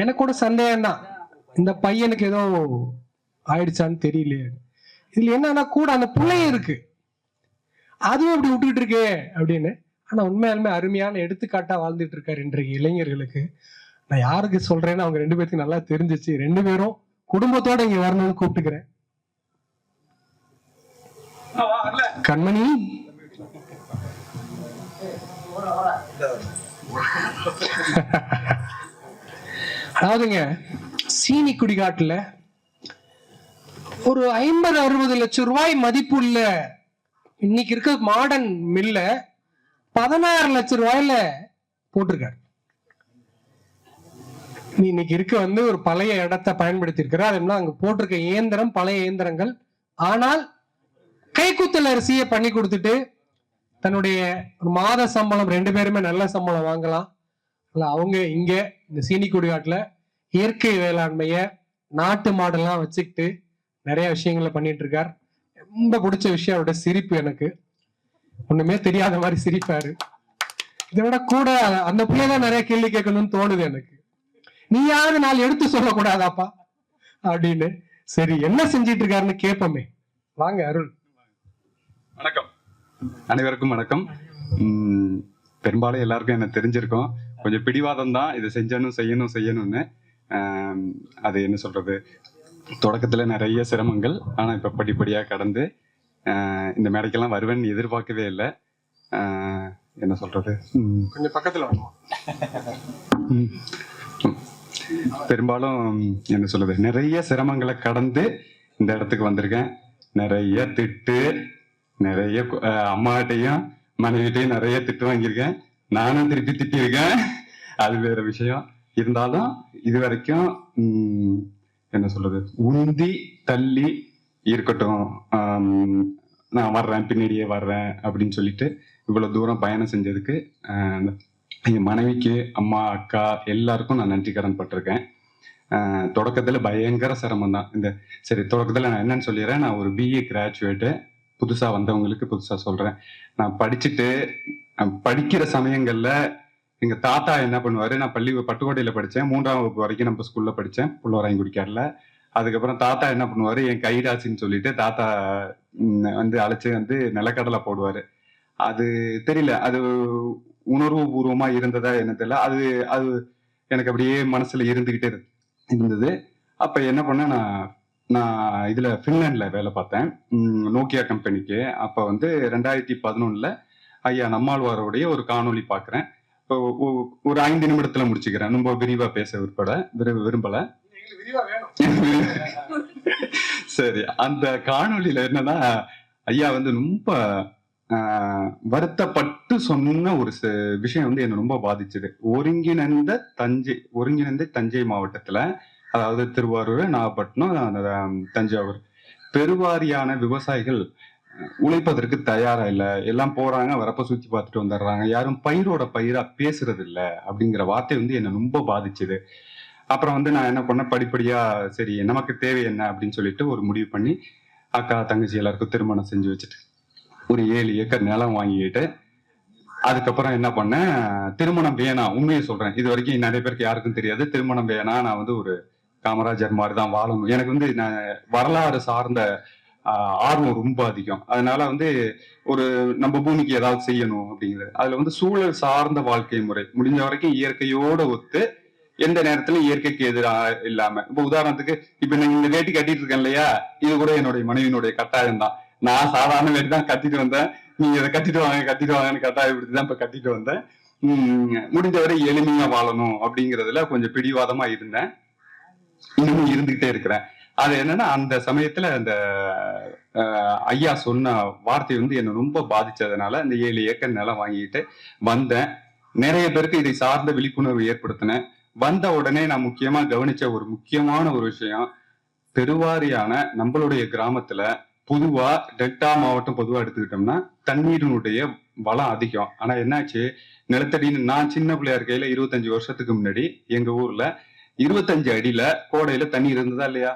எனக்கு கூட சந்தேகம் தான் இந்த பையனுக்கு ஏதோ ஆயிடுச்சான்னு தெரியலையே. இதுல என்னன்னா கூட அந்த பிள்ளையும் இருக்கு. அதுவும் இப்படி விட்டுக்கிட்டு இருக்கே அப்படின்னு. ஆனா உண்மையாலுமே அருமையான எடுத்துக்காட்டா வாழ்ந்துட்டு இருக்காரு இன்றைக்கு இளைஞர்களுக்கு. நான் யாருக்கு சொல்றேன்னு அவங்க ரெண்டு பேருக்கு நல்லா தெரிஞ்சிச்சு. ரெண்டு பேரும் குடும்பத்தோட இங்க வரணும்னு கூப்பிட்டுக்கிறேன். கண்மணி? அதாவதுங்க சீனி குடிகாட்டுல ஒரு ஐம்பது அறுபது லட்சம் ரூபாய் மதிப்புள்ள இன்னைக்கு இருக்க மாடர்ன் மில்ல பதினாறு லட்சம் ரூபாயில போட்டிருக்காரு. நீ இன்னைக்கு இருக்க வந்து ஒரு பழைய இடத்தை பயன்படுத்தி இருக்கிற அதெல்லாம் அங்க போட்டிருக்க இயந்திரம் பழைய இயந்திரங்கள். ஆனால் கைக்குத்தல் அரிசியை பண்ணி கொடுத்துட்டு தன்னுடைய ஒரு மாத சம்பளம் ரெண்டு பேருமே நல்ல சம்பளம் வாங்கலாம். அவங்க இங்க இந்த சீனி குடிகாட்டுல இயற்கை வேளாண்மைய நாட்டு மாடெல்லாம் வச்சுக்கிட்டு நிறைய விஷயங்களை பண்ணிட்டு இருக்கார் ரொம்ப பிடிச்ச விஷயம் அவரோட சிரிப்பு எனக்கு. ஒண்ணுமே தெரியாத மாதிரி சிரிப்பாரு. இதை விட கூட அந்த பிள்ளைதான் நிறைய கேள்வி கேட்கணும்னு தோணுது எனக்கு. நீ யாரு நாள் எடுத்து சொல்லக்கூடாதாப்பா? அப்படின்னு. சரி என்ன செஞ்சிட்டு இருக்காருன்னு கேட்போமே வாங்க அருள். வணக்கம். அனைவருக்கும் வணக்கம். பெரும்பாலும் எல்லாருக்கும் என்ன தெரிஞ்சிருக்கோம். கொஞ்சம் பிடிவாதம் தான் இதை செஞ்சணும் செய்யணும் செய்யணும்னு அது என்ன சொல்றது? தொடக்கத்துல நிறைய சிரமங்கள். ஆனா இப்ப படிப்படியா கடந்து இந்த மேடைக்கெல்லாம் வருவேன்னு எதிர்பார்க்கவே இல்லை. என்ன சொல்றது? கொஞ்சம் பக்கத்துல. பெரும்பாலும் என்ன சொல்றது? நிறைய சிரமங்களை கடந்து இந்த இடத்துக்கு வந்திருக்கேன். நிறைய திட்டு நிறைய அம்மாகிட்டையும் மனைவிட்டையும் நிறைய திட்டு வாங்கியிருக்கேன். நானும் திருப்பி திட்டியிருக்கேன். அது வேற விஷயம். இருந்தாலும் இது வரைக்கும் என்ன சொல்றது? உந்தி தள்ளி இருக்கட்டும். நான் வர்றேன் பின்னாடியே வர்றேன் அப்படின்னு சொல்லிட்டு இவ்வளவு தூரம் பயணம் செஞ்சதுக்கு எங்க என் மனைவிக்கு அம்மா அக்கா எல்லாருக்கும் நான் நன்றி கடன் பட்டிருக்கேன். தொடக்கத்துல பயங்கர சிரமம் தான் இந்த சரி தொடக்கத்துல நான் என்னன்னு சொல்லிடுறேன். நான் ஒரு பிஏ கிராஜுவேட்டு புதுசா வந்தவங்களுக்கு புதுசா சொல்றேன். நான் படிச்சுட்டு படிக்கிற சமயங்கள்ல எங்க தாத்தா என்ன பண்ணுவாரு? நான் பள்ளி பட்டுக்கோட்டையில படிச்சேன். மூன்றாம் வகுப்பு வரைக்கும் நம்ம ஸ்கூல்ல படிச்சேன். புள்ளவராயங்குடிக்காரில் அதுக்கப்புறம் தாத்தா என்ன பண்ணுவாரு? என் கைராசின்னு சொல்லிட்டு தாத்தா வந்து அழைச்சு வந்து நிலக்கடலை போடுவாரு. அது தெரியல. அது உணர்வு பூர்வமா இருந்ததா என்ன தெரியல. அது அது எனக்கு அப்படியே மனசுல இருந்துகிட்டே இரு- இருந்தது. அப்ப என்ன பண்ண நான் நான் இதுல பின்லாண்ட்ல வேலை பார்த்தேன். நோக்கியா கம்பெனிக்கு அப்ப வந்து ரெண்டாயிரத்தி பதினொன்னுல ஐயா நம்மாழ்வாரோடைய ஒரு காணொளி பார்க்குறேன் இப்போ ஒரு ஐந்து நிமிடத்துல முடிச்சுக்கிறேன். ரொம்ப விரிவா பேச விருப்பட விரும்ப விரும்பல. சரி அந்த காணொளியில என்னன்னா ஐயா வந்து ரொம்ப ஆஹ், வருத்தப்பட்டு சொன்ன ஒரு ச- விஷயம் வந்து என்ன ரொம்ப பாதிச்சது. ஒருங்கிணைந்த தஞ்சை ஒருங்கிணைந்த தஞ்சை மாவட்டத்துல அதாவது திருவாரூர் நாகப்பட்டினம் அந்த, தஞ்சாவூர். பெருவாரியான விவசாயிகள் உழைப்பதற்கு தயாரா இல்ல? எல்லாம் போறாங்க வரப்ப சுத்தி பார்த்துட்டு வந்துடுறாங்க. யாரும் பயிரோட பயிரா பேசுறது இல்ல அப்படிங்கிற வார்த்தை வந்து என்ன ரொம்ப பாதிச்சது. அப்புறம் வந்து நான் என்ன பண்ணேன்? படிப்படியா சரி நமக்கு தேவை என்ன அப்படின்னு சொல்லிட்டு ஒரு முடிவு பண்ணி அக்கா தங்கச்சி எல்லாருக்கும் திருமணம் செஞ்சு வச்சுட்டு ஒரு ஏழு ஏக்கர் நிலம் வாங்கிக்கிட்டு அதுக்கப்புறம் என்ன பண்ணேன்? திருமணம் வேணாம் உண்மையை சொல்றேன். இது வரைக்கும் நிறைய பேருக்கு யாருக்கும் தெரியாது. திருமணம் வேணாம் நான் வந்து ஒரு காமராஜர் மாதிரி தான் வாழணும். எனக்கு வந்து நான் வரலாறு சார்ந்த ஆர்வம் ரொம்ப அதிகம். அதனால வந்து ஒரு நம்ம பூமிக்கு ஏதாவது செய்யணும் அப்படிங்கிறது அதுல வந்து சூழல் சார்ந்த வாழ்க்கை முறை. முடிஞ்ச வரைக்கும் இயற்கையோட ஒத்து எந்த நேரத்துல இயற்கைக்கு எதிராக இல்லாம. இப்ப உதாரணத்துக்கு இப்ப நான் இந்த வேட்டி கட்டிட்டு இருக்கேன் இல்லையா? இது கூட என்னுடைய மனைவியினுடைய கட்டாயம் தான். நான் சாதாரண வேட்டி தான் கட்டிட்டு வந்தேன். நீங்க இதை கட்டிட்டு வாங்க கட்டிட்டு வாங்கன்னு கட்டாயப்படுத்தி தான் இப்ப கட்டிட்டு வந்தேன். முடிஞ்சவரை எளிமையா வாழணும் அப்படிங்கறதுல கொஞ்சம் பிடிவாதமா இருந்தேன். இன்னமும் இருந்துகிட்டே இருக்கிறேன். அது என்னன்னா அந்த சமயத்துல அந்த ஐயா சொன்ன வார்த்தை வந்து என்னை ரொம்ப பாதிச்சதுனால அந்த ஏழு ஏக்கர் நிலம் வாங்கிட்டு வந்தேன். நிறைய பேருக்கு இதை சார்ந்த விழிப்புணர்வு ஏற்படுத்தினேன். வந்த உடனே நான் முக்கியமா கவனிச்ச ஒரு முக்கியமான ஒரு விஷயம் பெருவாரியான நம்மளுடைய கிராமத்துல பொதுவா டெல்டா மாவட்டம் பொதுவா எடுத்துக்கிட்டோம்னா தண்ணீரினுடைய வளம் அதிகம். ஆனா என்னாச்சு? நிலத்தடின்னு நான் சின்ன பிள்ளையா இருக்கையில இருபத்தஞ்சு வருஷத்துக்கு முன்னாடி எங்க ஊர்ல இருபத்தஞ்சு அடியில கோடையில தண்ணி இருந்ததா இல்லையா?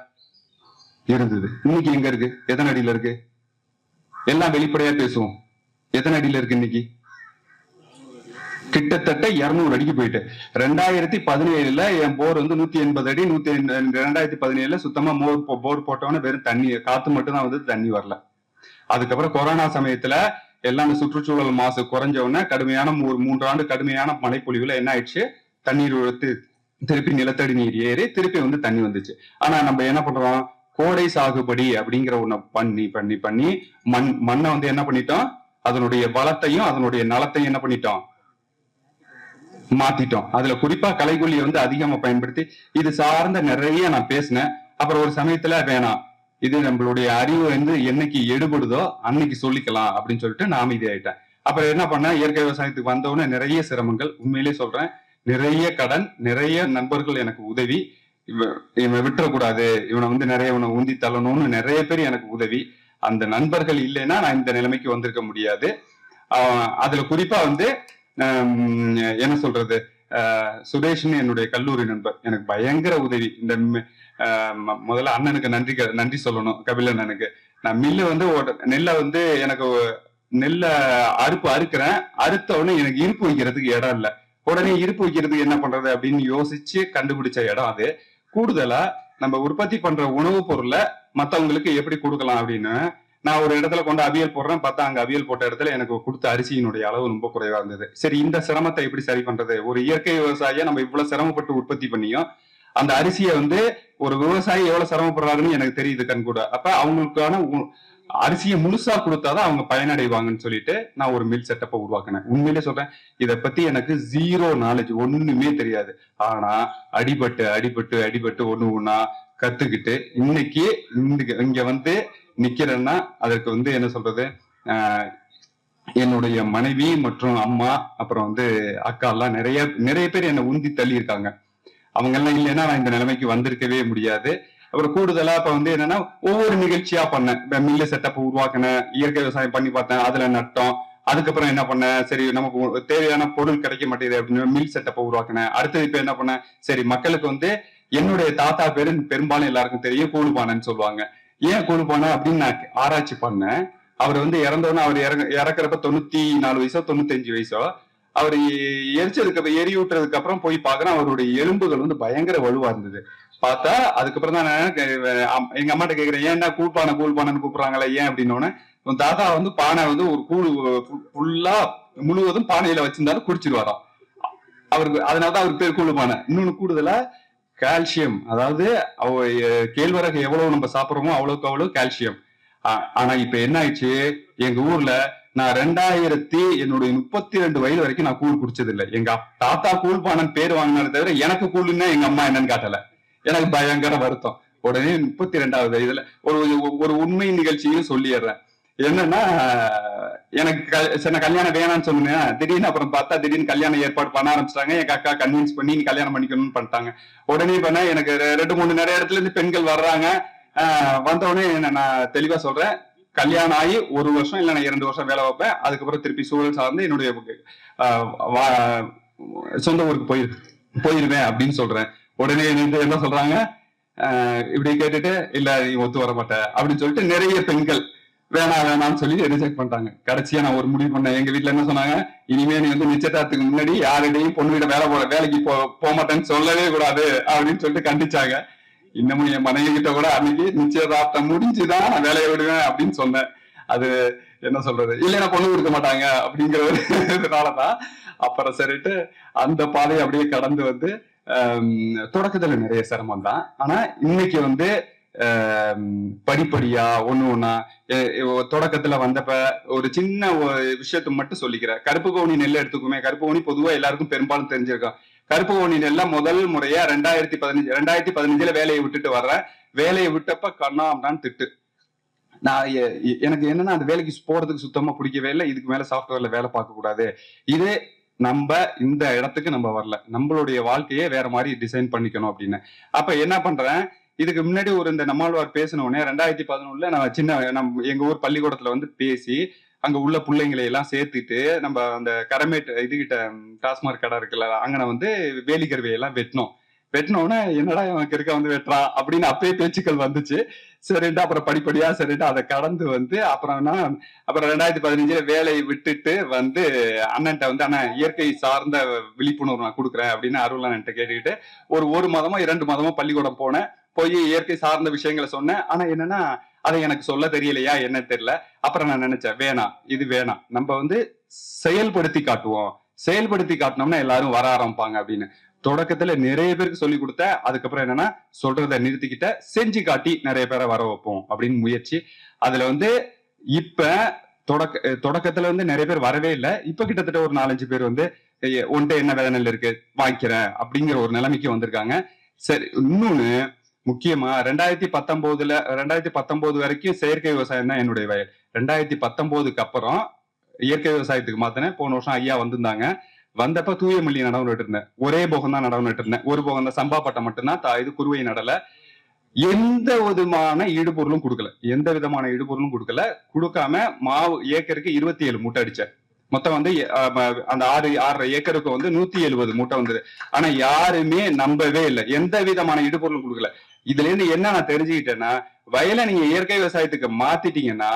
இருந்தது. இன்னைக்கு எங்க இருக்கு? எத்தனை அடியில இருக்கு? எல்லாம் வெளிப்படையா பேசுவோம். எத்தனை அடியில இருக்கு இன்னைக்கு? கிட்டத்தட்ட இருநூறு அடிக்கு போயிட்டு. ரெண்டாயிரத்தி பதினேழுல என் போர் வந்து நூத்தி எண்பது அடி நூத்தி ரெண்டாயிரத்தி பதினேழுல சுத்தமா மோர் போ- போர் போட்டவொன்னே வெறும் தண்ணி காத்து மட்டும் தான் வந்து தண்ணி வரல. அதுக்கப்புறம் கொரோனா சமயத்துல எல்லாம் இந்த சுற்றுச்சூழல் மாசு குறைஞ்ச கடுமையான மூ- ஒரு மூன்று ஆண்டு கடுமையான மழைப்பொழிவுல என்ன ஆயிடுச்சு? தண்ணீர் திருப்பி நிலத்தடி நீர் ஏறி திருப்பி வந்து தண்ணி வந்துச்சு. ஆனா நம்ம என்ன பண்றோம்? கோடை சாகுபடி அப்படிங்கிற ஒண்ண பண்ணி பண்ணி பண்ணி மண் மண்ணை வந்து என்ன பண்ணிட்டோம்? அதனுடைய வளத்தையும் அதனுடைய நலத்தையும் என்ன பண்ணிட்டோம்? மாத்திட்டோம். அதுல குறிப்பா கலைகொல்லியை வந்து அதிகமா பயன்படுத்தி இது சார்ந்த நிறைய நான் பேசினேன். அப்புறம் ஒரு சமயத்துல வேணாம். இது நம்மளுடைய அறிவு வந்து என்னைக்கு எடுபடுதோ அன்னைக்கு சொல்லிக்கலாம் அப்படின்னு சொல்லிட்டு நான் அமைதியாயிட்டேன். அப்புறம் என்ன பண்ணேன்? இயற்கை விவசாயத்துக்கு வந்தவுடனே நிறைய சிரமங்கள். உண்மையிலேயே சொல்றேன் நிறைய கடன் நிறைய நண்பர்கள் எனக்கு உதவி. இவன் இவன் விட்டுறக்கூடாது. இவனை வந்து நிறைய இவனை உந்தி தள்ளணும்னு நிறைய பேர் எனக்கு உதவி. அந்த நண்பர்கள் இல்லைன்னா நான் இந்த நிலைமைக்கு வந்திருக்க முடியாது. அதுல குறிப்பா வந்து ஹம், என்ன சொல்றது? ஆஹ் சுரேஷ்னு என்னுடைய கல்லூரி நண்பர். எனக்கு பயங்கர உதவி. இந்த ஆஹ் முதல்ல அண்ணனுக்கு நன்றி க- நன்றி சொல்லணும். கபில் அண்ணனுக்கு. நான் மில்லு வந்து நெல்லை வந்து எனக்கு நெல்லை அறுப்பு அறுக்கிறேன். அறுத்த உடனே எனக்கு இருப்பு வைக்கிறதுக்கு இடம் இல்லை. உடனே இருப்பு வைக்கிறதுக்கு என்ன பண்றது அப்படின்னு யோசிச்சு கண்டுபிடிச்ச இடம் அது. கூடுதலா நம்ம உற்பத்தி பண்ற உணவுப் பொருளை மத்தவங்களுக்கு எப்படி கொடுக்கலாம் அப்படின்னு நான் ஒரு இடத்துல கொண்டு அவியல் போடுறேன் பார்த்தா அங்க அவியல் போட்ட இடத்துல எனக்கு கொடுத்த அரிசியினுடைய அளவு ரொம்ப குறைவா இருந்தது. சரி இந்த சிரமத்தை எப்படி சரி பண்றது? ஒரு இயற்கை விவசாயியா நம்ம இவ்வளவு சிரமப்பட்டு உற்பத்தி பண்ணியும் அந்த அரிசியை வந்து ஒரு விவசாயி எவ்வளவு சிரமப்படுறாருன்னு எனக்கு தெரியுது கண்கூட அப்ப அவங்களுக்கான உ- அரிசியை முழுசா கொடுத்தாதான் அவங்க பயனடைவாங்கன்னு சொல்லிட்டு நான் ஒரு மில் செட்டப்பை உருவாக்கினேன். உண்மையிலே சொல்றேன் இதை பத்தி எனக்கு ஜீரோ நாலேஜ் ஒண்ணுமே தெரியாது. ஆனா அடிபட்டு அடிபட்டு அடிபட்டு ஒண்ணு ஒண்ணா கத்துக்கிட்டு இன்னைக்கு இங்க வந்து நிக்கிறேன்னா அதற்கு வந்து என்ன சொல்றது? ஆஹ் என்னுடைய மனைவி மற்றும் அம்மா அப்புறம் வந்து அக்கா எல்லாம் நிறைய நிறைய பேர் என்னை உந்தி தள்ளி இருக்காங்க அவங்க எல்லாம் இல்லைன்னா நான் இந்த நிலைமைக்கு வந்திருக்கவே முடியாது. அப்புறம் கூடுதலா இப்ப வந்து என்னன்னா ஒவ்வொரு நிகழ்ச்சியா பண்ணேன். இப்ப மில்லு செட்டப் உருவாக்கினேன் இயற்கை விவசாயம் பண்ணி பார்த்தேன் அதுல நட்டோம். அதுக்கப்புறம் என்ன பண்ணேன்? சரி நமக்கு தேவையான பொருள் கிடைக்க மாட்டேங்குது அப்படின்னு மில் செட்டப்பை உருவாக்கினேன் அடுத்தது இப்ப என்ன பண்ணேன்? சரி மக்களுக்கு வந்து என்னுடைய தாத்தா பேரு பெரும்பாலும் எல்லாருக்கும் தெரியும் கூழுபானன்னு சொல்லுவாங்க. ஏன் கூழுபானை அப்படின்னு நான் ஆராய்ச்சி பண்ணேன். அவர் வந்து இறந்தோன்னு அவர் இறங்க இறக்குறப்ப தொண்ணூத்தி நாலு வயசோ தொண்ணூத்தஞ்சு வயசோ அவர் எரிச்சதுக்கு அப்புறம் எரி விட்டுறதுக்கு அப்புறம் போய் பாக்குறேன் அவருடைய எலும்புகள் வந்து பயங்கர வலுவா இருந்தது. பார்த்தா அதுக்கப்புறம் தான் நான் எங்க அம்மாட்ட கேக்குறேன் ஏன்டா கூழ்பானை கூழ்பானைன்னு கூப்பிடுறாங்களே ஏன்? அப்படின்னு உன் தாத்தா வந்து பானை வந்து ஒரு கூழு ஃபுல்லா முழுவதும் பானையில வச்சிருந்தாலும் குடிச்சிருவாராம். அவருக்கு அதனாலதான் அவருக்கு பேர் கூழ் பானை. இன்னொன்னு கூடுதலா கால்சியம். அதாவது அவ கேழ்வரகு எவ்வளவு நம்ம சாப்பிடுறோமோ அவ்வளவுக்கு அவ்வளவு கால்சியம். ஆனா இப்ப என்ன ஆயிடுச்சு? எங்க ஊர்ல நான் ரெண்டாயிரத்தி என்னுடைய முப்பத்தி ரெண்டு வயது வரைக்கும் நான் கூழ் குடிச்சது இல்லை எங்க தாத்தா கூழ் பானன் பேர் வாங்கினாலும் தவிர எனக்கு கூழுன்னா எங்க அம்மா என்னன்னு காட்டல. எனக்கு பயங்கர வருத்தம். உடனே முப்பத்தி ரெண்டாவது இதுல ஒரு ஒரு உண்மை நிகழ்ச்சியும் சொல்லிடுறேன். என்னன்னா எனக்கு க- கல்யாணம் வேணாம்னு சொன்னேன் திடீர்னு அப்புறம் பார்த்தா திடீர்னு கல்யாணம் ஏற்பாடு பண்ண ஆரம்பிச்சிட்டாங்க. எங்க அக்கா கன்வின்ஸ் பண்ணி நீ கல்யாணம் பண்ணிக்கணும்னு பண்ணிட்டாங்க. உடனே பண்ண எனக்கு ரெண்டு மூணு நிறைய இடத்துல இருந்து பெண்கள் வர்றாங்க. வந்தவுடனே வந்த உடனே என்ன நான் தெளிவா சொல்றேன். கல்யாணம் ஆகி ஒரு வருஷம் இல்ல நான் இரண்டு வருஷம் வேலை வைப்பேன் அதுக்கப்புறம் திருப்பி சூழல் சார்ந்து என்னுடைய சொந்த ஊருக்கு போயிரு போயிருவேன் அப்படின்னு சொல்றேன். உடனே எனக்கு என்ன சொல்றாங்க? இப்படி கேட்டுட்டு இல்ல நீ ஒத்து வர மாட்ட அப்படின்னு சொல்லிட்டு நிறைய பெண்கள் வேணாம் வேணாம்னு சொல்லி ரிஜெக்ட் பண்ணிட்டாங்க. கடைசியா நான் ஒரு முடிவு பண்ணேன். எங்க வீட்டுல என்ன சொன்னாங்க? இனிமே நீ வந்து நிச்சயதார்த்துக்கு முன்னாடி யாரிடையும் பொண்ணு வீட வேலை போட வேலைக்கு போக மாட்டேன்னு சொல்லவே கூடாது. அப்படின்னு சொல்லிட்டு கண்டிச்சாங்க. இன்னமும் என் மனைவி கிட்ட கூட அன்னைக்கு நிச்சயதார்த்தம் முடிஞ்சுதான் நான் வேலையை விடுவேன் அப்படின்னு சொன்னேன். அது என்ன சொல்றது? இல்லைன்னா பொண்ணு கொடுக்க மாட்டாங்க. அப்படிங்கிற ஒரு இதனாலதான் அப்புறம் சரிட்டு அந்த பாதையை அப்படியே கடந்து வந்து தொடக்கத்துல நிறைய சிரமம் தான். ஆனா இன்னைக்கு வந்து படிப்படியா ஒண்ணு ஒன்னா தொடக்கத்துல வந்தப்ப ஒரு சின்ன ஒரு விஷயத்தை மட்டும் சொல்லிக்கிறேன் கருப்பு கவுனி நெல் எடுத்துக்குமே. கருப்பு கவுனி பொதுவா எல்லாருக்கும் பெரும்பாலும் தெரிஞ்சிருக்கும். கருப்பு கவுனி நெல்ல முதல் முறையா ரெண்டாயிரத்தி பதினஞ்சு ரெண்டாயிரத்தி பதினஞ்சுல வேலையை விட்டுட்டு வர்றேன் வேலையை விட்டப்ப கண்ணாம்டான்னு திட்டு. நான் எனக்கு என்னன்னா அந்த வேலைக்கு போறதுக்கு சுத்தமா பிடிக்கவே இல்லை. இதுக்கு மேல சாஃப்ட்வேர்ல வேலை பார்க்க கூடாது இது நம்ம இந்த இடத்துக்கு நம்ம வரல. நம்மளுடைய வாழ்க்கையே வேற மாதிரி டிசைன் பண்ணிக்கணும் அப்படின்னு. அப்ப என்ன பண்றேன்? இதுக்கு முன்னாடி ஒரு இந்த நம்மாழ்வார் பேசின உடனே ரெண்டாயிரத்தி பதினொன்னுல நான் சின்ன நம்ம எங்க ஊர் பள்ளிக்கூடத்துல வந்து பேசி அங்க உள்ள பிள்ளைங்களை எல்லாம் சேர்த்துட்டு நம்ம அந்த கரமேட் இதுகிட்ட டாஸ்மாக் கடை இருக்குல்ல அங்கன வந்து வேலிக்கருவையெல்லாம் வெட்டினோம். வெட்டினோடனே என்னடா இவன் கிறுக்க வந்து வெட்டுறான் அப்படின்னு அப்பயே பேச்சுக்கள் வந்துச்சு. சரின்ட்டு அப்புறம் படிப்படியா சரின்ட்டு அதை கடந்து வந்து அப்புறம்னா அப்புறம் ரெண்டாயிரத்தி பதினஞ்சுல வேலையை விட்டுட்டு வந்து அண்ணன்ட்ட வந்து அண்ணன் இயற்கை சார்ந்த விழிப்புணர்வு நான் கொடுக்குறேன் அப்படின்னு அருள் அண்ணன்ட்ட கேட்டுக்கிட்டு ஒரு ஒரு மாதமோ இரண்டு மாதமோ பள்ளிக்கூடம் போனேன். போய் இயற்கை சார்ந்த விஷயங்களை சொன்னேன். ஆனா என்னன்னா அதை எனக்கு சொல்ல தெரியலையா என்ன தெரியல. அப்புறம் நான் நினைச்சேன் வேணாம் இது வேணாம். நம்ம வந்து செயல்படுத்தி காட்டுவோம். செயல்படுத்தி காட்டினோம்னா எல்லாரும் வர ஆரம்பிப்பாங்க அப்படின்னு. தொடக்கத்துல நிறைய பேருக்கு சொல்லி கொடுத்த அதுக்கப்புறம் என்னன்னா சொல்றத நிறுத்திக்கிட்ட செஞ்சு காட்டி நிறைய பேரை வர வைப்போம் அப்படின்னு முயற்சி. அதுல வந்து இப்ப தொடக்க தொடக்கத்துல வந்து நிறைய பேர் வரவே இல்லை. இப்ப கிட்டத்தட்ட ஒரு நாலஞ்சு பேர் வந்து உன்ட்ட என்ன வேதனையில் இருக்கு? வாங்கிக்கிறேன். அப்படிங்கிற ஒரு நிலைமைக்கு வந்திருக்காங்க. சரி இன்னொன்னு முக்கியமா ரெண்டாயிரத்தி பத்தொன்பதுல ரெண்டாயிரத்தி பத்தொன்பது வரைக்கும் செயற்கை விவசாயம் தான் என்னுடைய வயல். ரெண்டாயிரத்தி பத்தொன்பதுக்கு அப்புறம் இயற்கை விவசாயத்துக்கு மாத்தினேன். போன வருஷம் ஐயா வந்திருந்தாங்க. வந்தப்ப தூய மல்லி நடவு இருந்தேன் ஒரே போகம் தான் நடவு இருந்தேன் ஒரு போகம் தான் சம்பா பட்டம் மட்டும்தான் தா- இது குருவை நடல. எந்த விதமான ஈடுபொருளும் கொடுக்கல. எந்த விதமான ஈடுபொருளும் கொடுக்கல. கொடுக்காம மாவு ஏக்கருக்கு இருபத்தி ஏழு மூட்டை அடிச்சேன். மொத்தம் வந்து அந்த ஆறு ஆறரை ஏக்கருக்கு வந்து நூத்தி எழுபது மூட்டை வந்தது. ஆனா யாருமே நம்பவே இல்லை. எந்த விதமான இடுபொருளும் கொடுக்கல. இதுல இருந்து என்ன நான் தெரிஞ்சுக்கிட்டேன்னா வயலை நீங்க இயற்கை விவசாயத்துக்கு மாத்திட்டீங்கன்னா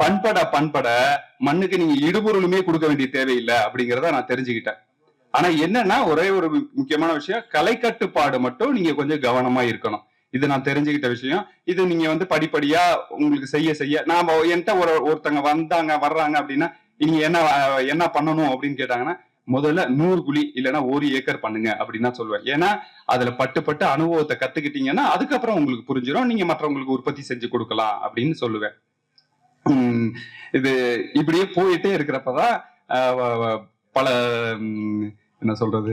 பண்பட பண்பட மண்ணுக்கு நீங்க இடுபொருளுமே கொடுக்க வேண்டிய தேவையில்லை அப்படிங்கிறத நான் தெரிஞ்சுக்கிட்டேன். ஆனா என்னன்னா ஒரே ஒரு முக்கியமான விஷயம் கலை கட்டுப்பாடு மட்டும் நீங்க கொஞ்சம் கவனமா இருக்கணும். இது நான் தெரிஞ்சுக்கிட்ட விஷயம். இது நீங்க வந்து படிப்படியா உங்களுக்கு செய்ய செய்ய நாம என்கிட்ட ஒரு ஒருத்தங்க வந்தாங்க வர்றாங்க அப்படின்னா நீங்க என்ன என்ன பண்ணணும் அப்படின்னு கேட்டாங்கன்னா முதல்ல நூறு குழி இல்லைன்னா ஒரு ஏக்கர் பண்ணுங்க அப்படின்னு தான் சொல்லுவேன். ஏன்னா அதுல பட்டு பட்டு அனுபவத்தை கத்துக்கிட்டீங்கன்னா அதுக்கப்புறம் உங்களுக்கு புரிஞ்சிடும் நீங்க மற்றவங்களுக்கு உற்பத்தி செஞ்சு கொடுக்கலாம் அப்படின்னு சொல்லுவேன். இது இப்படியே போயிட்டே இருக்கிறப்பதான் பல உம், என்ன சொல்றது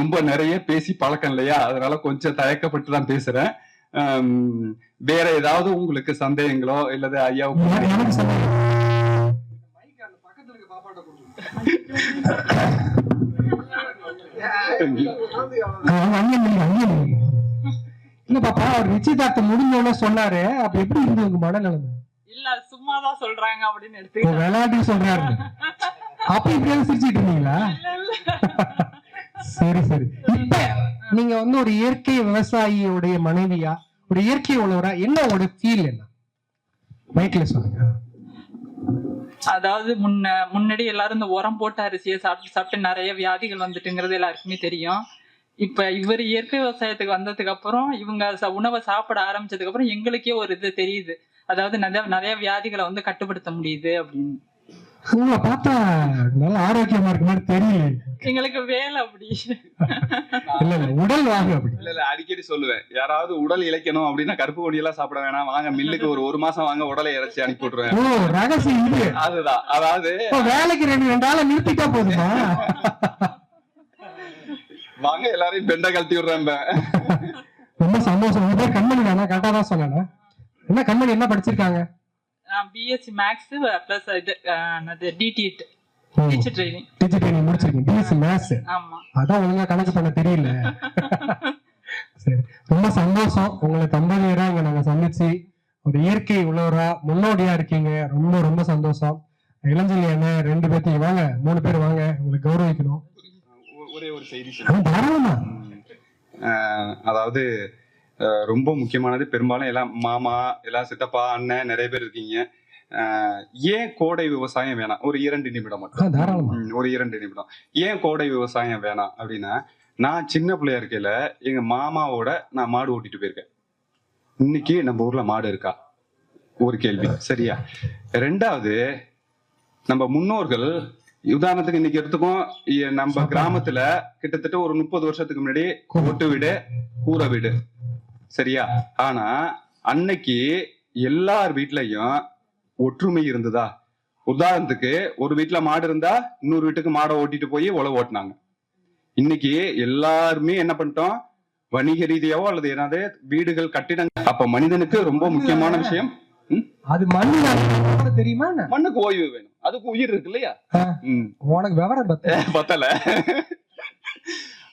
ரொம்ப நிறைய பேசி பழக்கம் இல்லையா? அதனால கொஞ்சம் தயக்கப்பட்டு தான் பேசுறேன். வேற ஏதாவது உங்களுக்கு சந்தேகங்களோ இல்லது ஐயாவுக்கு நில்லுங்க. இல்ல பாப்பா அவர் நிச்சயதார்த்தம் முடிஞ்ச உடனே சொன்னாரு. அப்ப எப்படி இருந்தது உங்க மனநிலைமை? இல்ல சும்மாதான் சொல்றாங்க அப்படின்னு ஓ, எடுத்துக்கிட்டேன் விளையாட்டு சொல்றாரு அப்ப இப்படியாவது சிரிச்சிட்டு இருந்தீங்களா. சரி சரி. இப்ப நீங்க வந்து ஒரு இயற்கை விவசாயியுடைய மனைவியா ஒரு இயற்கை உழவரா என்ன உங்களோட ஃபீல் என்ன? மைக்ல சொல்லுங்க. அதாவது முன்ன முன்னாடி எல்லாரும் இந்த உரம் போட்ட அரிசியை சாப்பிட்டு சாப்பிட்டு நிறைய வியாதிகள் வந்துட்டுங்கிறது எல்லாருக்குமே தெரியும். இப்ப இவர் இயற்கை விவசாயத்துக்கு வந்ததுக்கு அப்புறம் இவங்க உணவை சாப்பிட ஆரம்பிச்சதுக்கு அப்புறம் எங்களுக்கே ஒரு இது தெரியுது. அதாவது நிறைய நிறைய வியாதிகளை வந்து கட்டுப்படுத்த முடியுது அப்படின்னு. உங்களை பார்த்தா நல்ல ஆரோக்கியமா இருக்க மாதிரி தெரியல எங்களுக்கு வேலை அப்படி. இல்ல இல்ல உடல் வாகு அப்படி. இல்ல இல்ல அடிக்கடி சொல்லுவேன். யாராவது உடல் இழைக்கணும் அப்படின்னா கருப்பு கொடி எல்லாம் சாப்பிட வேணாம். வாங்க மில்லுக்கு ஒரு ஒரு மாசம் வாங்க உடலை இறைச்சி அனுப்பி விட்டுருவேன். ஓ ரகசியம் இது. அதுதான். அதாவது வேலைக்கு ரெண்டு ரெண்டு ஆளை நிறுத்திட்டா போதுமா? வாங்க எல்லாரையும் பெண்டை கழட்டி விடுறேன் ரொம்ப சந்தோஷம். பேர் கண்மணி தானே? கரெக்டா தான் சொன்னேன். என்ன கண்மணி என்ன படிச்சிருக்காங்க? பிஎஸ்சி மேக்ஸ் பிளஸ் இது டிடிட் டீச்சர் ட்ரைனிங் டிஜிட்டல் ட்ரைனிங் முடிச்சிருக்கீங்க. பிஎஸ்சி ஆமா. அதான் ஒழுங்கா கணக்கு பண்ண தெரியல. சரி. ரொம்ப சந்தோஷம். உங்களை தம்பதியரா இங்க நாங்க சந்திச்சு ஒரு இயற்கை உழவரா முன்னோடியா இருக்கீங்க. ரொம்ப ரொம்ப சந்தோஷம். இளஞ்சலி அண்ணன் ரெண்டு பேர்த்தையும் வாங்க. மூணு பேர் வாங்க. உங்களை கௌரவிக்கணும். ஒரே ஒரு செய்தி ஆ, தாராளமா. ஆஹ் அதாவது ரொம்ப முக்கியமானது. பெரும்பாலும் எல்லாம் மாமா எல்லாம் சித்தப்பா அண்ணன் நிறைய பேர் இருக்கீங்க. ஏன் கோடை விவசாயம் வேணாம்? ஒரு இரண்டு நிமிடம் மட்டும். ஒரு இரண்டு நிமிடம். ஏன் கோடை விவசாயம் வேணாம் அப்படின்னா நான் சின்ன பிள்ளையா இருக்கையில எங்க மாமாவோட நான் மாடு ஓட்டிட்டு போயிருக்கேன். இன்னைக்கு நம்ம ஊர்ல மாடு இருக்கா? ஒரு கேள்வி. சரியா? ரெண்டாவது நம்ம முன்னோர்கள் உதாரணத்துக்கு இன்னைக்கு எடுத்துக்கோம் இ- நம்ம கிராமத்துல கிட்டத்தட்ட ஒரு முப்பது வருஷத்துக்கு முன்னாடி ஓட்டு வீடு கூரை வீடு. சரியா? ஆனா அன்னைக்கு எல்லார் வீட்லயும் ஒற்றுமை இருந்ததா? உதாரணத்துக்கு ஒரு வீட்ல மாடு இருந்தா இன்னொரு வீட்டுக்கு மாடை ஓட்டிட்டு போய் உழவு ஓட்டினாங்க. இன்னைக்கு எல்லாருமே என்ன பண்ணிட்டோம்? வணிக ரீதியாவோ அல்லது என்னது வீடுகள் கட்டிடங்கள் அப்ப மனிதனுக்கு ரொம்ப முக்கியமான விஷயம் அது மண்ணு. தெரியுமா? மண்ணுக்கு ஓய்வு வேணும். அதுக்கு உயிர் இருக்கு இல்லையா. உனக்கு விவரம் பத்த பத்தல.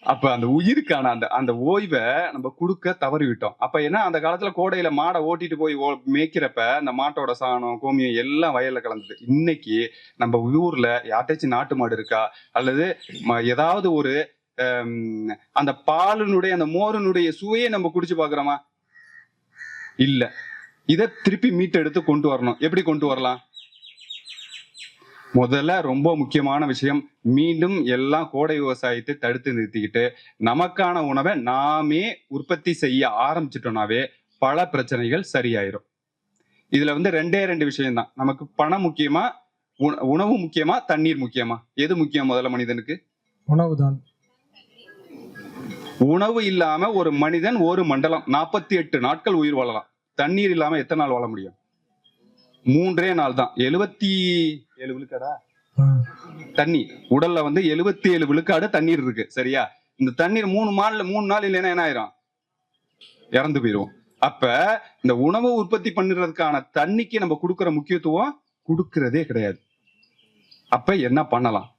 அப்ப அந்த உயிருக்கான அந்த அந்த ஓய்வை நம்ம கொடுக்க தவறிவிட்டோம். அப்ப ஏன்னா அந்த காலத்துல கோடையில மாடை ஓட்டிட்டு போய் ஓ- மேய்க்கிறப்ப அந்த மாட்டோட சாணம் கோமியம் எல்லாம் வயல்ல கலந்தது. இன்னைக்கு நம்ம ஊர்ல யார்ட்டாச்சும் நாட்டு மாடு இருக்கா? அல்லது ம- ஏதாவது ஒரு அந்த பாலினுடைய அந்த மோரினுடைய சுவையை நம்ம குடிச்சு பாக்குறோமா இல்ல. இதை திருப்பி மீட்டெடுத்து கொண்டு வரணும். எப்படி கொண்டு வரலாம்? முதல்ல ரொம்ப முக்கியமான விஷயம் மீண்டும் எல்லாம் கோடை விவசாயத்தை தடுத்து நிறுத்திக்கிட்டு நமக்கான உணவை நாமே உற்பத்தி செய்ய ஆரம்பிச்சிட்டோம்னாவே பல பிரச்சனைகள் சரியாயிரும். இதுல வந்து ரெண்டே ரெண்டு விஷயம் தான் நமக்கு பணம் முக்கியமா உண- உணவு முக்கியமா தண்ணீர் முக்கியமா? எது முக்கியம் முதல்ல மனிதனுக்கு? உணவுதான். உணவு இல்லாம ஒரு மனிதன் ஒரு மண்டலம் நாற்பத்தி எட்டு நாட்கள் உயிர் வாழலாம். தண்ணீர் இல்லாம எத்தனை நாள் வாழ முடியும்? மூன்றே நாள் தான் எழுபத்தி ஏழு விழுக்காடா. தண்ணி உடல்ல வந்து எழுபத்தி ஏழு விழுக்காடு தண்ணீர் இருக்கு சரியா? இந்த தண்ணீர் மூணு நாள்ல மூணு நாள் இல்லைன்னா என்ன ஆயிரும்? இறந்து போயிரும். அப்ப இந்த உணவு உற்பத்தி பண்ணுறதுக்கான தண்ணிக்கு நம்ம கொடுக்கிற முக்கியத்துவம் கொடுக்கறதே கிடையாது. அப்ப என்ன பண்ணலாம்?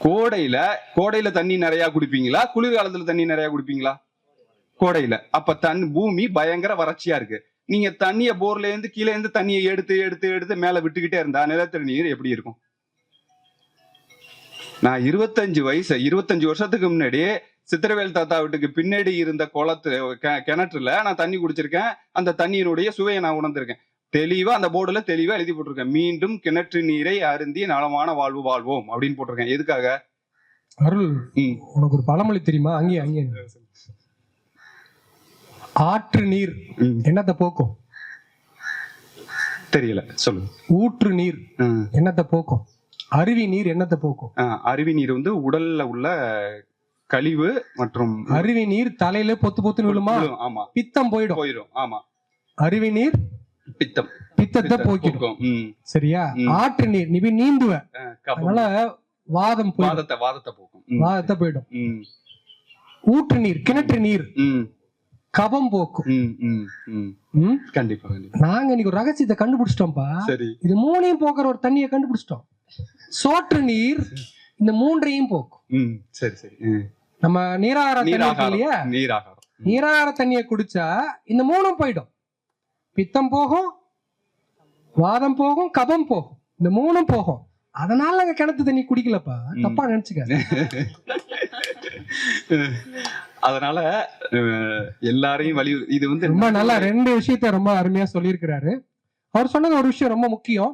கோடையில கோடையில தண்ணி நிறைய குடிப்பீங்களா? குளிர்காலத்துல தண்ணி நிறைய குடிப்பீங்களா? கோடையில. அப்ப தன் பூமி பயங்கர வறட்சியா இருக்கு. நீங்க தண்ணிய போர்ல இருந்து கீழே இருந்து தண்ணியை எடுத்து எடுத்து எடுத்து மேல விட்டுக்கிட்டே இருந்தா நிலத்தடி நீர் எப்படி இருக்கும்? நான் இருபத்தஞ்சு வயசு இருபத்தஞ்சு வருஷத்துக்கு முன்னாடி சித்திரவேல் தாத்தா வீட்டுக்கு பின்னாடி இருந்த குளத்து கிணற்றுல நான் தண்ணி குடிச்சிருக்கேன். அந்த தண்ணியினுடைய சுவையை நான் உணர்ந்திருக்கேன். தெளிவா அந்த போர்டுல தெளிவா எழுதி போட்டிருக்கேன். மீண்டும் கிணற்று நீரை அருந்தி நலமான வாழ்வு வாழ்வோம் அப்படின்னு போட்டிருக்கேன். எதுக்காக? அருள். உனக்கு ஒரு பழமொழி தெரியுமா? அங்கே அங்கே ஆற்று நீர். என்னத்தை போக்கும்? தெரியல சொல்லுங்க ஊற்று நீர். என்னத்தை போக்கும்? அருவி நீர் என்னத்தை போக்கும்? அருவி நீர் வந்து உடல்ல உள்ள கழிவு மற்றும் அருவி நீர் தலையில பொத்து பொத்துன்னு விழுமா? ஆமா. பித்தம் போயிடும். போயிடும் ஆமா. அருவி நீர் பித்தம். பித்தத்தை போக்கிடும். சரியா. ஆற்று நீர் நீ நீந்துவ. அதனால வாதம் வாதத்தை வாதத்தை போக்கும். வாதத்தை போயிடும். ஊற்று நீர் கிணற்று நீர். ம், கபம் போக்கும்? கண்டிப்பா நாங்க இன்னைக்கு ஒரு ரகசியத்தை கண்டுபிடிச்சிட்டோம்ப்பா சரி. இது மூணையும் போக்குற ஒரு தண்ணியை கண்டுபிடிச்சிட்டோம். சோற்று நீர் இந்த மூன்றையும் போக்கும். சரி சரி. நம்ம நீராகார இல்லையா? நீராகாரம். நீராகார தண்ணியை குடிச்சா இந்த மூணும் போயிடும். பித்தம் போகும் வாதம் போகும் கபம் போகும். இந்த மூணும் போகும். அதனால நாங்க கிணத்து தண்ணி குடிக்கலப்பா. தப்பா நினைச்சுக்க அதனால எல்லாரையும் வலி இது வந்து ரொம்ப நல்லா ரெண்டு விஷயத்த ரொம்ப அருமையா சொல்லியிருக்கிறாரு. அவர் சொன்னது ஒரு விஷயம் ரொம்ப முக்கியம்.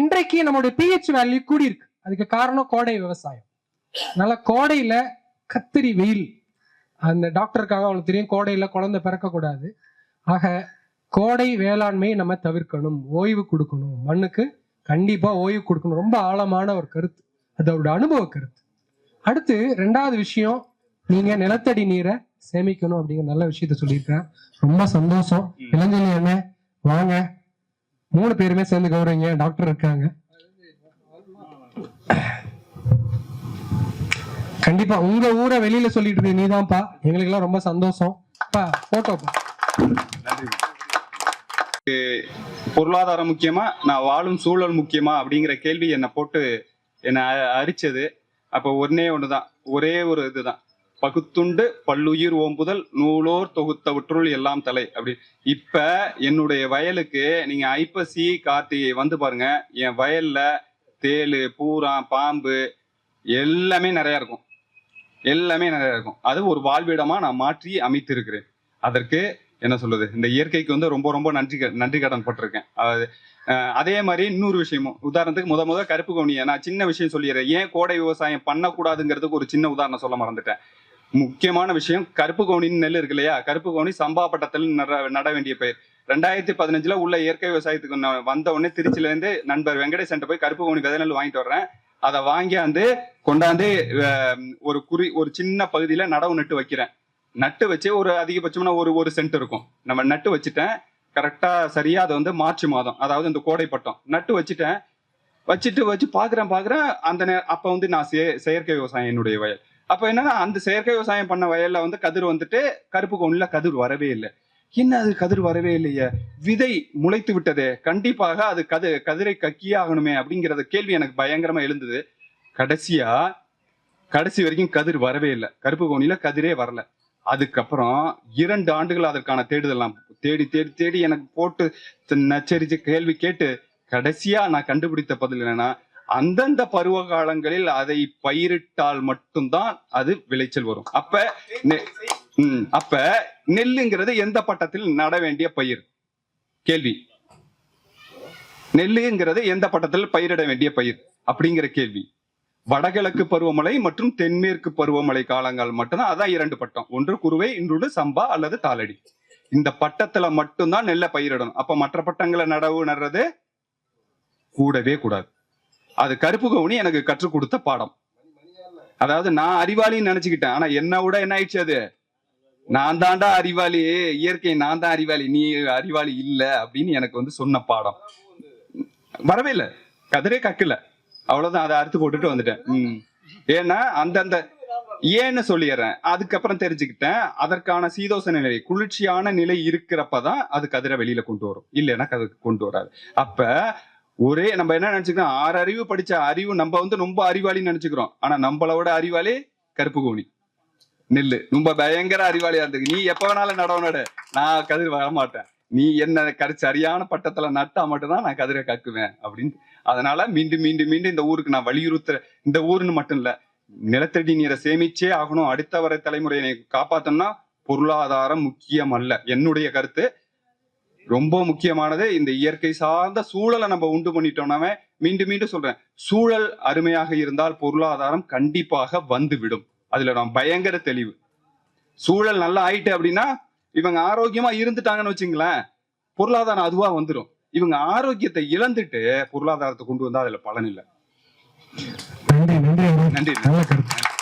இன்றைக்கு நம்மளுடைய பிஹெச் வேல்யூ கூடி இருக்கு அதுக்கு காரணம் கோடை விவசாயம். அதனால கோடையில கத்திரி வெயில். அந்த டாக்டருக்காக அவங்களுக்கு தெரியும் கோடையில குழந்தை பிறக்க கூடாது ஆக கோடை வேளாண்மையை நம்ம தவிர்க்கணும். ஓய்வு கொடுக்கணும். மண்ணுக்கு கண்டிப்பா ஓய்வு கொடுக்கணும். ரொம்ப ஆழமான ஒரு கருத்து. அது அவரோட அனுபவ கருத்து. அடுத்து ரெண்டாவது விஷயம் நீங்க நிலத்தடி நீரை சேமிக்கணும் அப்படிங்கிற நல்ல விஷயத்த சொல்லியிருக்கிறேன். ரொம்ப சந்தோஷம். இளஞ்சலி அண்ணன் வாங்க. மூணு பேருமே சேர்ந்து கௌரவிங்க. டாக்டர் இருக்காங்க. கண்டிப்பா உங்க ஊரை வெளியில சொல்லிட்டு இருக்க நீதான்ப்பா. எங்களுக்கு எல்லாம் ரொம்ப சந்தோஷம். பா போட்டோப்பா பொருளாதாரம் முக்கியமா நான் வாழும் சூழல் முக்கியமா அப்படிங்கிற கேள்வி என்னை போட்டு என்னை அரிச்சது. அப்ப ஒன்னே ஒண்ணுதான். ஒரே ஒரு இதுதான். பகுத்துண்டு பல்லுயிர் ஓம்புதல் நூலோர் தொகுத்தவற்றுள் எல்லாம் தலை. அப்படி. இப்ப என்னுடைய வயலுக்கு நீங்க ஐப்பசி கார்த்திகை வந்து பாருங்க. என் வயல்ல தேலு பூரான் பாம்பு எல்லாமே நிறைய இருக்கும். எல்லாமே நிறைய இருக்கும். அது ஒரு வாழ்விடமா நான் மாற்றி அமைத்திருக்கிறேன். அதற்கு என்ன சொல்றது? இந்த இயற்கைக்கு வந்து ரொம்ப ரொம்ப நன்றி நன்றி கடன் பட்டிருக்கேன். அது, அதே மாதிரி இன்னொரு விஷயமும். உதாரணத்துக்கு முத முத கருப்பு கவுனியை நான் சின்ன விஷயம் சொல்லிடுறேன். ஏன் கோடை விவசாயம் பண்ணக்கூடாதுங்கிறதுக்கு ஒரு சின்ன உதாரணம் சொல்ல மறந்துட்டேன். முக்கியமான விஷயம் கருப்பு கவுனின்னு நெல் இருக்கு இல்லையா? கருப்பு கவுனி சம்பா பட்டத்தில் நட நட வேண்டிய பயிர் ரெண்டாயிரத்தி பதினஞ்சுல உள்ள இயற்கை விவசாயத்துக்கு நான் வந்த உடனே திருச்சில இருந்து நண்பர் வெங்கடேசன் போய் கருப்பு கவுனி விதை நெல் வாங்கிட்டு வர்றேன். அதை வாங்கியாந்து கொண்டாந்து ஒரு குறி ஒரு சின்ன பகுதியில நடவு நட்டு வைக்கிறேன். நட்டு வச்சு ஒரு அதிகபட்சம்னா ஒரு ஒரு சென்ட் இருக்கும். நம்ம நட்டு வச்சுட்டேன். கரெக்டா சரியா அதை வந்து மார்ச் மாதம் அதாவது இந்த கோடை பட்டம். நட்டு வச்சுட்டேன். வச்சுட்டு வச்சு பாக்குறேன் பாக்குறேன். அந்த நே அப்ப வந்து நான் செயற்கை விவசாயம் என்னுடைய வயல். அப்ப என்னன்னா அந்த செயற்கை விவசாயம் பண்ண வயல்ல வந்து கதிர் வந்துட்டு கருப்பு கவுனில கதிர் வரவே இல்லை. என்ன அது கதிர் வரவே இல்லையே? விதை முளைத்து விட்டதே. கண்டிப்பாக அது கது கதிரை கக்கியே ஆகணுமே அப்படிங்கிறத கேள்வி எனக்கு பயங்கரமா எழுந்தது. கடைசியா கடைசி வரைக்கும் கதிர் வரவே இல்லை. கருப்பு கவுனில கதிரே வரல. அதுக்கப்புறம் இரண்டு ஆண்டுகள் அதற்கான தேடுதலாம் தேடி தேடி தேடி எனக்கு போட்டு நச்சரிச்சு கேள்வி கேட்டு கடைசியா நான் கண்டுபிடித்த பதில் என்னன்னா அந்தந்த பருவ காலங்களில் அதை பயிரிட்டால் மட்டும்தான் அது விளைச்சல் வரும். அப்ப நெ- அப்ப நெல்லுங்கிறது எந்த பட்டத்தில் நட வேண்டிய பயிர்? கேள்வி. நெல்லுங்கிறது எந்த பட்டத்தில் பயிரிட வேண்டிய பயிர்? அப்படிங்கிற கேள்வி. வடகிழக்கு பருவமழை மற்றும் தென்மேற்கு பருவமழை காலங்கள் மட்டும்தான் அதான் இரண்டு பட்டம். ஒன்று குருவை இன்னொன்று சம்பா அல்லது தாளடி. இந்த பட்டத்துல மட்டும்தான் நெல்லை பயிரிடணும். அப்ப மற்ற பட்டங்களை நடவு நடுறது? கூடவே கூடாது. அது கருப்பு கவுனி எனக்கு கற்றுக் கொடுத்த பாடம். அதாவது நான் அறிவாளின்னு நினைச்சுக்கிட்டேன். ஆனா என்ன விட என்ன ஆயிடுச்சு அது? நான் தாண்டா அறிவாளி. இயற்கை நான் தான் அறிவாளி. நீ அறிவாளி இல்ல அப்படின்னு எனக்கு வந்து சொன்ன பாடம். வரவே இல்லை. கதிரே கக்கல. அவ்வளவுதான். அதை அறுத்து போட்டுட்டு வந்துட்டேன். உம் ஏன்னா அந்தந்த ஏன்னு சொல்லிடுறேன். அதுக்கப்புறம் தெரிஞ்சுக்கிட்டேன். அதற்கான சீதோசன நிலை குளிர்ச்சியான நிலை இருக்கிறப்பதான் அது கதிரை வெளியில கொண்டு வரும். இல்லைன்னா கது கொண்டு வராது. அப்ப ஒரே நம்ம என்ன நினைச்சுக்கிறோம் ஆறு அறிவு படிச்ச அறிவு நம்ம வந்து ரொம்ப அறிவாளின்னு நினைச்சுக்கிறோம். ஆனா நம்மளோட அறிவாளி கருப்பு கோணி. நெல்லு. ரொம்ப பயங்கர அறிவாளியா இருந்துக்கு. நீ எப்ப வேணாலும் நடவு நான் கதிர் வர மாட்டேன். நீ என்ன கரு சரியான பட்டத்துல நட்டா மட்டும்தான் நான் கதிரை கக்குவேன் அப்படின்னு. அதனால மீண்டும் மீண்டும் மீண்டும் இந்த ஊருக்கு நான் வலியுறுத்துற இந்த ஊருன்னு மட்டும் இல்ல. நிலத்தடி நீரை சேமிச்சே ஆகணும். அடுத்த வர தலைமுறையை காப்பாத்தணும்னா பொருளாதாரம் முக்கியம் அல்ல. என்னுடைய கருத்து ரொம்ப முக்கியமானது இந்த இயற்கை சார்ந்த சூழலை நம்ம உண்டு பண்ணிட்டோம்னாவே மீண்டும் மீண்டும் சொல்றேன். சூழல் அருமையாக இருந்தால் பொருளாதாரம் கண்டிப்பாக வந்துவிடும். அதுல நான் பயங்கர தெளிவு. சூழல் நல்லா ஆயிட்டு அப்படின்னா இவங்க ஆரோக்கியமா இருந்துட்டாங்கன்னு வச்சுங்களேன் பொருளாதாரம் அதுவா வந்துடும் இவங்க ஆரோக்கியத்தை இழந்துட்டு பொருளாதாரத்தை கொண்டு வந்தா அதுல பலன் இல்லை. நன்றி நன்றி. நன்றி.